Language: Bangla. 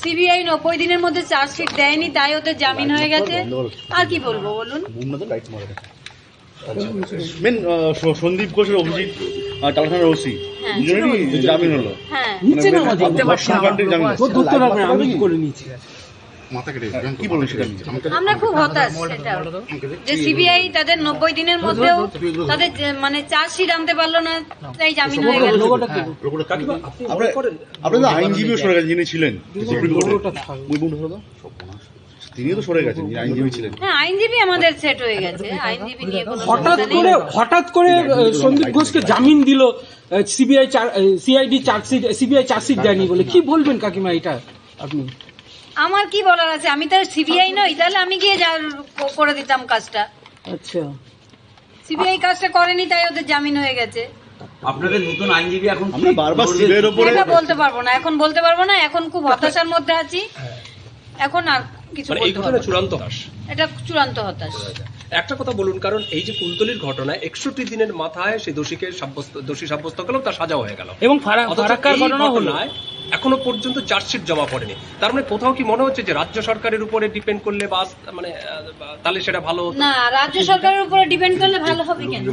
সিবিআই নব্বই দিনের মধ্যে চার্জশিট দেয়নি তাই ওদের জামিন হয়ে গেছে। আর কি বলব বলুন। মেন সন্দীপ ঘোষের অভিজিৎ টালখানার ওসি হ্যাঁ। দুজনেরই জামিন হলো। হ্যাঁ মানে জামিন আমি করে নিয়েছি কি বলবেন সেটা আমরা খুব হতাশ সেটা যে সিবিআই তাদের নব্বই দিনের মধ্যেও তাদের মানে চার্জশিট আনতে পারল না তাই জামিন হয়ে গেল। আপনার আপনার তো আইনজীবীও সরে গেছেন যিনি ছিলেন সুপ্রিম কোর্টে ওই বন্ধু হলো? তিনিও তো সরে গেছেন যিনি আইনজীবী ছিলেন। হ্যাঁ আইনজীবী আমাদের সেট হয়ে গেছে। আইনজীবী নিয়ে হঠাৎ করে হঠাৎ করে সন্দীপ ঘোষকে জামিন দিল CBI CID chargesheet CBI chargesheet দেয়নি বলে। কি বলবেন কাকিমা এটা? আপনি? আমার কি বলার আছে? আমি তো সিবিআই নই তাহলে আমি গিয়ে যা- করে দিতাম কাজটা। আচ্ছা। সিবিআই কাজটা করেনি তাই ওদের জামিন হয়ে গেছে। আপনাদের নতুন আইনজীবী এখন আমরা বারবার সিবিআইয়ের এটা বলতে পারব না এখন বলতে পারব না এখন খুব হতাশার মধ্যে আছি। এখন আর কিছু মানে বলতে পারব না। চূড়ান্ত। হতাশ এটা চূড়ান্ত হতাশ। একটা কথা বলুন কারণ এই যে কুলতলির ঘটনায় একষট্টি দিনের মাথায় সেই দোষীকে সাব্যস্ত দোষী সাব্যস্ত করল তার সাজা হয়ে গেল। এবং ফারা- ফারাক্কার ঘটনা হলো। এখনও পর্যন্ত চার্জশিট জমা পড়েনি। তার মানে কোথাও কি মনে হচ্ছে যে রাজ্য সরকারের উপরে ডিপেন্ড করলে বা মানে তাহলে সেটা ভালো হতো? না রাজ্য সরকারের উপরে ডিপেন্ড করলে ভালো হবে কেন?